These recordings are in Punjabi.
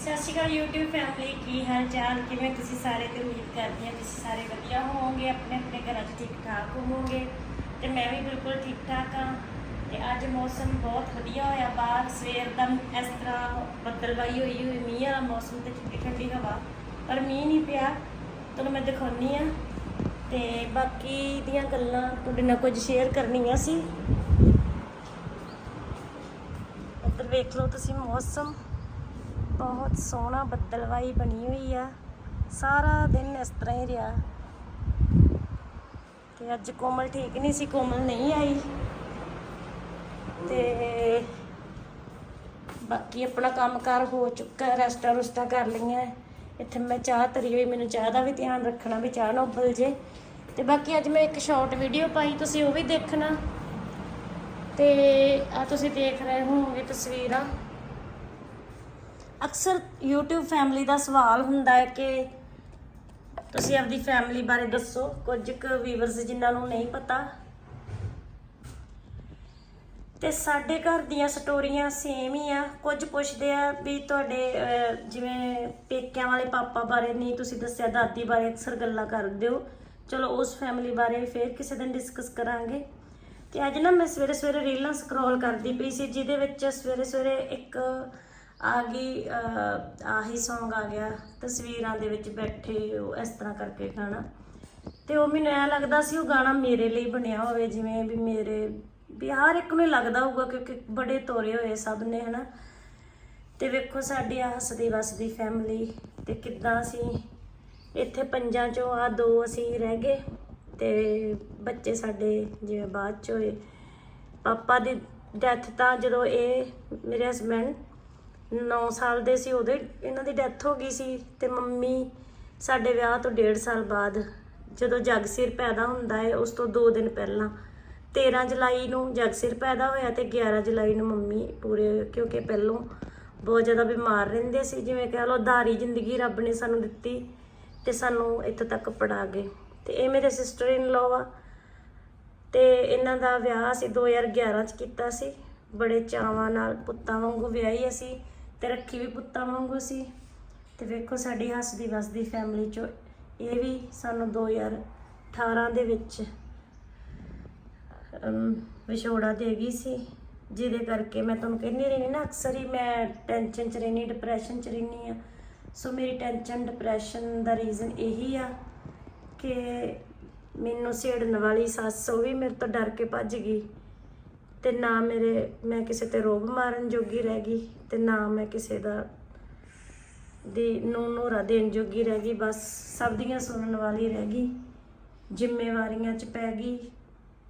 ਸਤਿ ਸ਼੍ਰੀ ਅਕਾਲ YouTube ਫੈਮਿਲੀ ਕੀ ਹਾਲ ਚਾਲ ਕਿਵੇਂ ਤੁਸੀਂ ਸਾਰੇ? ਤੇ ਉਮੀਦ ਕਰਦੀ ਹਾਂ ਤੁਸੀਂ ਸਾਰੇ ਵਧੀਆ ਹੋਵੋਗੇ, ਆਪਣੇ ਆਪਣੇ ਘਰਾਂ 'ਚ ਠੀਕ ਠਾਕ ਹੋਵੋਗੇ। ਤੇ ਮੈਂ ਵੀ ਬਿਲਕੁਲ ਠੀਕ ਠਾਕ ਹਾਂ। ਤੇ ਅੱਜ ਮੌਸਮ ਬਹੁਤ ਵਧੀਆ ਹੋਇਆ, ਬਾਹਰ ਸਵੇਰ ਦਾ ਇਸ ਤਰ੍ਹਾਂ ਬੱਦਲਵਾਈ ਹੋਈ ਹੋਈ, ਮੀਂਹ ਵਾਲਾ ਮੌਸਮ ਤੇ ਠੰਡੀ ਠੰਡੀ ਹਵਾ, ਪਰ ਮੀਂਹ ਨਹੀਂ ਪਿਆ। ਤੁਹਾਨੂੰ ਮੈਂ ਦਿਖਾਉਣੀ ਆ ਤੇ ਬਾਕੀ ਦੀਆਂ ਗੱਲਾਂ ਤੁਹਾਡੇ ਨਾਲ ਕੁਝ ਸ਼ੇਅਰ ਕਰਨੀਆਂ ਸੀ। ਇੱਧਰ ਵੇਖ ਲਓ ਤੁਸੀਂ ਮੌਸਮ। ਬਹੁਤ ਸੋਹਣਾ ਬੱਦਲਵਾਈ ਬਣੀ ਹੋਈ ਆ। ਸਾਰਾ ਦਿਨ ਇਸ ਤਰ੍ਹਾਂ ਹੀ ਰਿਹਾ। ਤੇ ਅੱਜ ਕੋਮਲ ਠੀਕ ਨਹੀਂ ਸੀ, ਕੋਮਲ ਨਹੀਂ ਆਈ। ਤੇ ਬਾਕੀ ਆਪਣਾ ਕੰਮਕਾਰ ਹੋ ਚੁੱਕਾ, ਰੈਸਟਾ ਰੁਸਟਾਂ ਕਰ ਲਈਆਂ। ਇੱਥੇ ਮੈਂ ਚਾਹ ਧਰੀ ਹੋਈ, ਮੈਨੂੰ ਚਾਹ ਦਾ ਵੀ ਧਿਆਨ ਰੱਖਣਾ ਵੀ ਚਾਹ ਨਾ ਉਬਲ ਜੇ। ਤੇ ਬਾਕੀ ਅੱਜ ਮੈਂ ਇੱਕ ਸ਼ਾਰਟ ਵੀਡੀਓ ਪਾਈ, ਤੁਸੀਂ ਉਹ ਵੀ ਦੇਖਣਾ। ਤੇ ਆ ਤੁਸੀਂ ਦੇਖ ਰਹੇ ਹੋਵੋਗੇ ਤਸਵੀਰਾਂ। ਅਕਸਰ YouTube ਫੈਮਿਲੀ ਦਾ ਸਵਾਲ ਹੁੰਦਾ ਹੈ ਕਿ ਤੁਸੀਂ ਆਪਦੀ ਫੈਮਿਲੀ ਬਾਰੇ ਦੱਸੋ, ਕੁਝ ਕੁ ਵੀਵਰਸ ਜਿਨ੍ਹਾਂ ਨੂੰ ਨਹੀਂ ਪਤਾ। ਤੇ ਸਾਡੇ ਘਰ ਦੀਆਂ ਸਟੋਰੀਆਂ ਸੇਮ ਹੀ ਆ, ਕੁਝ ਪੁੱਛਦੇ ਆ ਵੀ ਤੁਹਾਡੇ ਜਿਵੇਂ ਪੇਕਿਆਂ ਵਾਲੇ ਪਾਪਾ ਬਾਰੇ ਨਹੀਂ, ਤੁਸੀਂ ਦੱਸਿਆ ਦਾਦੀ ਬਾਰੇ ਅਕਸਰ ਗੱਲਾਂ ਕਰਦੇ ਹੋ। ਚਲੋ, ਉਸ ਫੈਮਿਲੀ ਬਾਰੇ ਫਿਰ ਕਿਸੇ ਦਿਨ ਡਿਸਕਸ ਕਰਾਂਗੇ। ਤੇ ਅੱਜ ਨਾ ਮੈਂ ਸਵੇਰੇ ਸਵੇਰੇ ਰੀਲਾਂ ਸਕਰੋਲ ਕਰਦੀ ਪਈ ਸੀ, ਜਿਹਦੇ ਵਿੱਚ ਸਵੇਰੇ ਸਵੇਰੇ ਇੱਕ ਆ ਗਈ ਆਹੀ Song ਆ ਗਿਆ, ਤਸਵੀਰਾਂ ਦੇ ਵਿੱਚ ਬੈਠੇ ਉਹ ਇਸ ਤਰ੍ਹਾਂ ਕਰਕੇ ਗਾਣਾ। ਤੇ ਉਹ ਮੈਨੂੰ ਐ ਲੱਗਦਾ ਸੀ ਉਹ ਗਾਣਾ ਮੇਰੇ ਲਈ ਬਣਿਆ ਹੋਵੇ, ਜਿਵੇਂ ਵੀ ਮੇਰੇ, ਵੀ ਹਰ ਇੱਕ ਨੂੰ ਲੱਗਦਾ ਹੋਊਗਾ ਕਿਉਂਕਿ ਬੜੇ ਤੋਰੇ ਹੋਏ ਸਭ ਨੇ, ਹਨਾ। ਤੇ ਵੇਖੋ ਸਾਡੀ ਆ ਹੱਸਦੀ ਵਸਦੀ ਫੈਮਿਲੀ ਤੇ ਕਿੱਦਾਂ ਅਸੀਂ ਇੱਥੇ ਪੰਜਾਂ ਚੋਂ ਆ ਦੋ ਅਸੀਂ ਰਹਿ ਗਏ ਤੇ ਬੱਚੇ ਸਾਡੇ ਜਿਵੇਂ ਬਾਅਦ ਚ ਹੋਏ। ਪਾਪਾ ਦੀ ਡੈਥ ਤਾਂ ਜਦੋਂ ਇਹ ਮੇਰੇ ਹਸਬੰਡ 9 ਸਾਲ ਦੇ ਸੀ ਉਹਦੇ, ਇਹਨਾਂ ਦੀ ਡੈਥ ਹੋ ਗਈ ਸੀ ਤੇ ਮੰਮੀ ਸਾਡੇ ਵਿਆਹ ਤੋਂ 1.5 ਸਾਲ ਬਾਅਦ ਜਦੋਂ ਜਗਸੀਰ ਪੈਦਾ ਹੁੰਦਾ ਹੈ, ਉਸ ਤੋਂ 2 ਦਿਨ ਪਹਿਲਾਂ 13 ਜੁਲਾਈ ਨੂੰ ਜਗਸੀਰ ਪੈਦਾ ਹੋਇਆ ਤੇ 11 ਜੁਲਾਈ ਨੂੰ ਮੰਮੀ ਪੂਰੇ, ਕਿਉਂਕਿ ਪਹਿਲੋਂ ਬਹੁਤ ਜ਼ਿਆਦਾ ਬਿਮਾਰ ਰਹਿੰਦੇ ਸੀ, ਜਿਵੇਂ ਕਹਿ ਲਓ ਧਾਰੀ ਜ਼ਿੰਦਗੀ ਰੱਬ ਨੇ ਸਾਨੂੰ ਦਿੱਤੀ ਤੇ ਸਾਨੂੰ ਇੱਥੇ ਤੱਕ ਪੜਾ ਗਏ। ਤੇ ਇਹ ਮੇਰੇ ਸਿਸਟਰ ਇਨ ਲਾਅ ਆ ਤੇ ਇਹਨਾਂ ਦਾ ਵਿਆਹ ਅਸੀਂ 2011 ਚ ਕੀਤਾ ਸੀ, ਬੜੇ ਚਾਵਾਂ ਨਾਲ ਪੁੱਤਾਂ ਵਾਂਗੂ ਵਿਆਹੀ ਅਸੀਂ। ਤੇ ਰੱਖੀ ਵੀ ਪੁੱਤਾਂ ਵਾਂਗੂ ਸੀ। ਤੇ ਵੇਖੋ ਸਾਡੀ ਹੱਸਦੀ ਵਸਦੀ ਫੈਮਿਲੀ ਚੋਂ ਇਹ ਵੀ ਸਾਨੂੰ 2018 ਦੇ ਵਿੱਚ ਵਿਛੋੜਾ ਦੇ ਗਈ ਸੀ। ਜਿਹਦੇ ਕਰਕੇ ਮੈਂ ਤੁਹਾਨੂੰ ਕਹਿੰਦੀ ਰਹਿੰਦੀ ਨਾ, ਅਕਸਰ ਹੀ ਮੈਂ ਟੈਨਸ਼ਨ ਚ ਰਹਿੰਦੀ ਡਿਪਰੈਸ਼ਨ ਚ ਰਹਿੰਦੀ ਆ ਸੋ ਮੇਰੀ ਟੈਨਸ਼ਨ ਡਿਪਰੈਸ਼ਨ ਦਾ ਰੀਜ਼ਨ ਇਹੀ ਆ ਕਿ ਮੈਨੂੰ ਸੇੜਨ ਵਾਲੀ ਸੱਸ ਉਹ ਵੀ ਮੇਰੇ ਤੋਂ ਡਰ ਕੇ ਭੱਜ ਗਈ। ਤੇ ਨਾ ਮੇਰੇ, ਮੈਂ ਕਿਸੇ ਤੇ ਰੋਬ ਮਾਰਨ ਜੋਗੀ ਰਹਿ ਗਈ ਤੇ ਨਾ ਮੈਂ ਕਿਸੇ ਦਾ ਦੀ ਨੂੰ ਨੂਰਾ ਦੇਣ ਜੋਗੀ ਰਹਿ ਗਈ, ਬਸ ਸਭ ਦੀਆਂ ਸੁਣਨ ਵਾਲੀ ਰਹਿ ਗਈ, ਜ਼ਿੰਮੇਵਾਰੀਆਂ 'ਚ ਪੈ ਗਈ।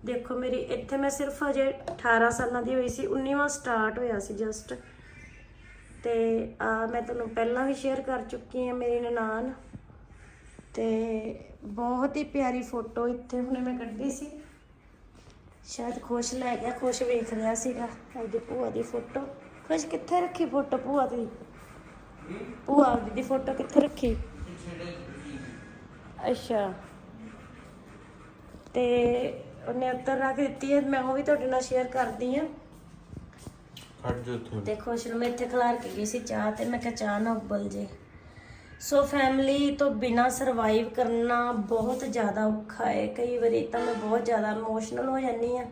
ਦੇਖੋ ਮੇਰੀ, ਇੱਥੇ ਮੈਂ ਸਿਰਫ ਅਜੇ 18 ਸਾਲਾਂ ਦੀ ਹੋਈ ਸੀ 19ਵਾਂ ਸਟਾਰਟ ਹੋਇਆ ਸੀ ਜਸਟ ਤੇ, ਆ ਮੈਂ ਤੁਹਾਨੂੰ ਪਹਿਲਾਂ ਵੀ ਸ਼ੇਅਰ ਕਰ ਚੁੱਕੀ ਹਾਂ ਮੇਰੀ ਨਨਾਣ। ਤੇ ਬਹੁਤ ਹੀ ਪਿਆਰੀ ਫੋਟੋ ਇੱਥੇ ਹੁਣੇ ਮੈਂ ਕੱਢੀ ਸੀ। ਸ਼ਾਇਦ ਖੁਸ਼ ਲੈ ਗਿਆ ਖੁਸ਼ ਵੇਖ ਰਿਹਾ ਸੀਗਾ ਉਹਦੀ ਭੂਆ ਦੀ ਫੋਟੋ ਖੁਸ਼ ਕਿੱਥੇ ਰੱਖੀ ਫੋਟੋ ਭੂਆ ਦੀ? ਭੂਆ ਦੀ ਦੀ ਫੋਟੋ ਕਿੱਥੇ ਰੱਖੀ? ਅੱਛਾ। ਤੇ ਉਹਨੇ ਉੱਤਰ ਰੱਖ ਦਿੱਤੀ ਹੈ ਮੈਂ ਉਹ ਵੀ ਤੁਹਾਡੇ ਨਾਲ ਸ਼ੇਅਰ ਕਰਦੀ ਹਾਂ। ਖੜ ਜਾ ਥੋੜੀ ਤੇ ਖੁਸ਼ ਨੂੰ ਮੈਂ ਇੱਥੇ ਖਿਲਾਰ ਕੇ ਗਈ ਸੀ ਚਾਹ ਤੇ ਮੈਂ ਕਿਹਾ ਚਾਹ ਨਾ ਉਬਲ ਜੇ। ਸੋ ਫੈਮਿਲੀ ਤੋਂ ਬਿਨਾ ਸਰਵਾਈਵ ਕਰਨਾ ਬਹੁਤ ਜ਼ਿਆਦਾ ਔਖਾ ਹੈ। ਕਈ ਵਾਰੀ ਤਾਂ ਮੈਂ ਬਹੁਤ ਜ਼ਿਆਦਾ ਇਮੋਸ਼ਨਲ ਹੋ ਜਾਂਦੀ ਆ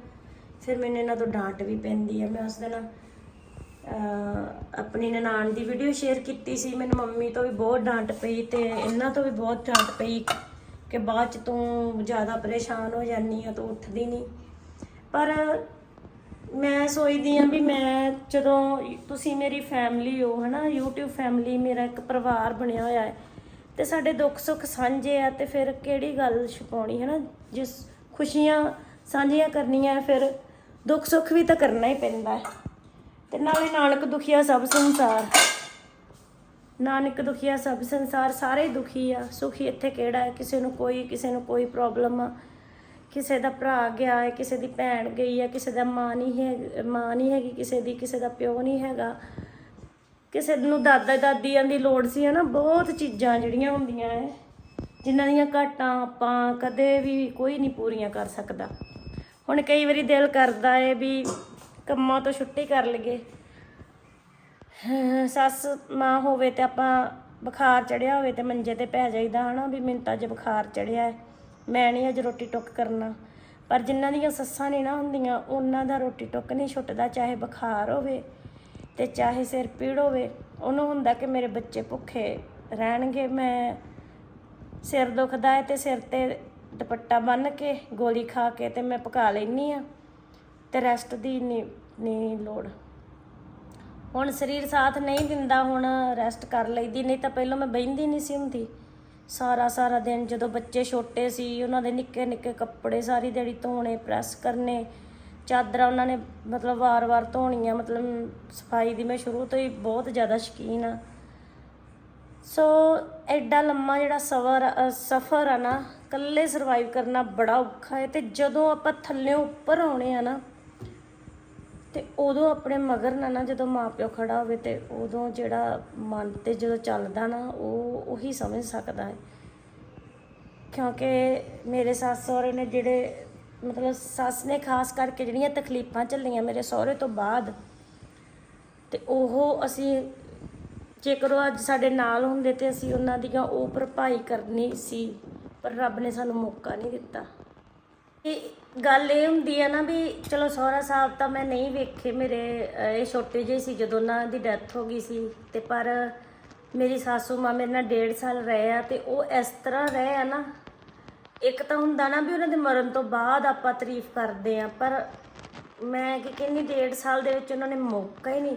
ਫਿਰ ਮੈਨੂੰ ਇਹਨਾਂ ਤੋਂ ਡਾਂਟ ਵੀ ਪੈਂਦੀ ਆ ਮੈਂ ਉਸ ਦਿਨ ਆਪਣੀ ਨਨਾਣ ਦੀ ਵੀਡੀਓ ਸ਼ੇਅਰ ਕੀਤੀ ਸੀ। ਮੈਨੂੰ ਮੰਮੀ ਤੋਂ ਵੀ ਬਹੁਤ ਡਾਂਟ ਪਈ ਤੇ ਇਹਨਾਂ ਤੋਂ ਵੀ ਬਹੁਤ ਡਾਂਟ ਪਈ ਕਿ ਬਾਅਦ ਚ ਤੂੰ ਜ਼ਿਆਦਾ ਪਰੇਸ਼ਾਨ ਹੋ ਜਾਂਦੀ ਆ, ਤੂੰ ਉੱਠਦੀ ਨਹੀਂ ਪਰ ਮੈਂ ਸੋਚਦੀ ਆ ਵੀ ਮੈਂ ਜਦੋਂ ਤੁਸੀਂ ਮੇਰੀ ਫੈਮਿਲੀ ਹੋ, ਹਨਾ, YouTube ਫੈਮਿਲੀ ਮੇਰਾ ਇੱਕ ਪਰਿਵਾਰ ਬਣਿਆ ਹੋਇਆ ਹੈ, ਤੇ ਸਾਡੇ ਦੁੱਖ ਸੁੱਖ ਸਾਂਝੇ ਆ, ਤੇ ਫਿਰ ਕਿਹੜੀ ਗੱਲ ਛੁਪਾਉਣੀ, ਹਨਾ, ਜਿਸ ਖੁਸ਼ੀਆਂ ਸਾਂਝੀਆਂ ਕਰਨੀਆਂ ਫਿਰ ਦੁੱਖ ਸੁੱਖ ਵੀ ਤਾਂ ਕਰਨਾ ਹੀ ਪੈਂਦਾ ਹੈ। ਤੇ ਨਾਲੇ ਨਾਨਕ ਦੁਖੀਆ ਸਭ ਸੰਸਾਰ। ਨਾਨਕ ਦੁਖੀਆ ਸਭ ਸੰਸਾਰ, ਸਾਰੇ ਦੁਖੀ ਆ, ਸੁਖੀ ਇੱਥੇ ਕਿਹੜਾ ਹੈ? ਕਿਸੇ ਨੂੰ ਕੋਈ, ਕਿਸੇ ਨੂੰ ਕੋਈ ਪ੍ਰੋਬਲਮ ਆ। ਕਿਸੇ ਦਾ ਭਰਾ ਗਿਆ ਹੈ, ਕਿਸੇ ਦੀ ਭੈਣ ਗਈ ਹੈ, ਕਿਸੇ ਦਾ ਮਾਂ ਨਹੀਂ ਹੈ, ਮਾਂ ਨਹੀਂ ਹੈਗੀ, ਕਿਸੇ ਦੀ, ਕਿਸੇ ਦਾ ਪਿਓ ਨਹੀਂ ਹੈਗਾ। ਕਿਸੇ ਨੂੰ ਦਾਦਾ ਦਾਦੀਆਂ ਦੀ ਲੋੜ ਸੀ ਹਨਾ, ਬਹੁਤ ਚੀਜ਼ਾਂ ਜਿਹੜੀਆਂ ਹੁੰਦੀਆਂ ਹੈ, ਜਿਨ੍ਹਾਂ ਦੀਆਂ ਘਾਟਾਂ ਆਪਾਂ ਕਦੇ ਵੀ ਕੋਈ ਨਹੀਂ ਪੂਰੀਆਂ ਕਰ ਸਕਦਾ। ਹੁਣ ਕਈ ਵਾਰੀ ਦਿਲ ਕਰਦਾ ਏ ਵੀ ਕੰਮਾਂ ਤੋਂ ਛੁੱਟੀ ਕਰ ਲਈਏ। ਸੱਸ ਮਾਂ ਹੋਵੇ ਤੇ ਆਪਾਂ ਬੁਖਾਰ ਚੜਿਆ ਹੋਵੇ ਤੇ ਮੰਜੇ ਤੇ ਪੈ ਜਾਈਦਾ ਹਨਾ, ਵੀ ਮੈਨੂੰ ਤਾਂ ਅੱਜ ਬੁਖਾਰ ਚੜਿਆ ਹੈ। ਮੈਂ ਨਹੀਂ ਅੱਜ ਰੋਟੀ ਟੁੱਕ ਕਰਨਾ। ਪਰ ਜਿਨ੍ਹਾਂ ਦੀਆਂ ਸੱਸਾਂ ਨਹੀਂ ਨਾ ਹੁੰਦੀਆਂ, ਉਹਨਾਂ ਦਾ ਰੋਟੀ ਟੁੱਕ ਨਹੀਂ ਛੁੱਟਦਾ, ਚਾਹੇ ਬੁਖਾਰ ਹੋਵੇ ਤੇ ਚਾਹੇ ਸਿਰ ਪੀੜ ਹੋਵੇ। ਉਹਨੂੰ ਹੁੰਦਾ ਕਿ ਮੇਰੇ ਬੱਚੇ ਭੁੱਖੇ ਰਹਿਣਗੇ। ਮੈਂ ਸਿਰ ਦੁਖਦਾ ਹੈ ਤੇ ਸਿਰ ਤੇ ਦੁਪੱਟਾ ਬੰਨ ਕੇ, ਗੋਲੀ ਖਾ ਕੇ ਤੇ ਮੈਂ ਪਕਾ ਲੈਨੀ ਆ ਤੇ ਰੈਸਟ ਦੀ ਨਹੀਂ ਨਹੀਂ ਲੋੜ। ਹੁਣ ਸਰੀਰ ਸਾਥ ਨਹੀਂ ਦਿੰਦਾ, ਹੁਣ ਰੈਸਟ ਕਰ ਲਈਦੀ, ਨਹੀਂ ਤਾਂ ਪਹਿਲਾਂ ਮੈਂ ਬਹਿੰਦੀ ਨਹੀਂ ਸੀ ਹੁੰਦੀ। ਸਾਰਾ ਸਾਰਾ ਦਿਨ ਜਦੋਂ ਬੱਚੇ ਛੋਟੇ ਸੀ, ਉਹਨਾਂ ਦੇ ਨਿੱਕੇ ਨਿੱਕੇ ਕੱਪੜੇ ਸਾਰੀ ਦਿਹਾੜੀ ਧੋਣੇ, ਪ੍ਰੈਸ ਕਰਨੇ, ਚਾਦਰਾਂ ਉਹਨਾਂ ਨੇ ਮਤਲਬ ਵਾਰ-ਵਾਰ ਧੋਣੀਆਂ, ਮਤਲਬ ਸਫ਼ਾਈ ਦੀ ਮੈਂ ਸ਼ੁਰੂ ਤੋਂ ਹੀ ਬਹੁਤ ਜ਼ਿਆਦਾ ਸ਼ੌਕੀਨ ਆ ਸੋ ਐਡਾ ਲੰਮਾ ਜਿਹੜਾ ਸਫਰ ਸਫਰ ਆ ਨਾ, ਇਕੱਲੇ ਸਰਵਾਈਵ ਕਰਨਾ ਬੜਾ ਔਖਾ ਹੈ ਤੇ ਜਦੋਂ ਆਪਾਂ ਥੱਲੇ ਉੱਪਰ ਆਉਣੇ ਆ ਨਾ ਤੇ ਉਦੋਂ ਆਪਣੇ ਮਗਰ ਨਾ ਨਾ ਜਦੋਂ ਮਾਪਿਓ ਖੜਾ ਹੋਵੇ ਤੇ ਉਦੋਂ ਜਿਹੜਾ ਮਨ ਤੇ ਜਦੋਂ ਚੱਲਦਾ ਨਾ, ਉਹ ਉਹੀ ਸਮਝ ਸਕਦਾ ਹੈ। ਕਿਉਂਕਿ ਮੇਰੇ ਸੱਸ ਸਹੁਰੇ ਨੇ ਜਿਹੜੇ ਮਤਲਬ ਸੱਸ ਨੇ ਖਾਸ ਕਰਕੇ ਜਿਹੜੀਆਂ ਤਕਲੀਫਾਂ ਝੱਲੀਆਂ ਮੇਰੇ ਸਹੁਰੇ ਤੋਂ ਬਾਅਦ, ਤੇ ਉਹ ਅਸੀਂ ਜੇਕਰ ਉਹ ਅੱਜ ਸਾਡੇ ਨਾਲ ਹੁੰਦੇ ਤੇ ਅਸੀਂ ਉਹਨਾਂ ਦੀਆਂ ਉਹ ਭਰਪਾਈ ਕਰਨੀ ਸੀ, ਪਰ ਰੱਬ ਨੇ ਸਾਨੂੰ ਮੌਕਾ ਨਹੀਂ ਦਿੱਤਾ। ਇਹ ਗੱਲ ਇਹ ਹੁੰਦੀ ਹੈ ਨਾ ਵੀ ਚਲੋ ਸਹੁਰਾ ਸਾਹਿਬ ਤਾਂ ਮੈਂ ਨਹੀਂ ਵੇਖੇ ਮੇਰੇ ਅਹ, ਇਹ ਛੋਟੇ ਜਿਹੇ ਸੀ ਜਦੋਂ ਉਹਨਾਂ ਦੀ ਡੈਥ ਹੋ ਗਈ ਸੀ ਤੇ ਪਰ ਮੇਰੀ ਸਾਸੂ ਮਾਂ ਮੇਰੇ ਨਾਲ 1.5 ਸਾਲ ਰਹੇ ਆ ਤੇ ਉਹ ਇਸ ਤਰ੍ਹਾਂ ਰਹੇ ਆ ਨਾ ਇੱਕ ਤਾਂ ਹੁੰਦਾ ਨਾ ਵੀ ਉਹਨਾਂ ਦੇ ਮਰਨ ਤੋਂ ਬਾਅਦ ਆਪਾਂ ਤਾਰੀਫ ਕਰਦੇ ਆ ਪਰ ਮੈਂ ਕੀ ਕਹਿੰਨੀ 1.5 ਸਾਲ ਦੇ ਵਿੱਚ ਉਹਨਾਂ ਨੇ ਮੌਕਾ ਹੀ ਨਹੀਂ।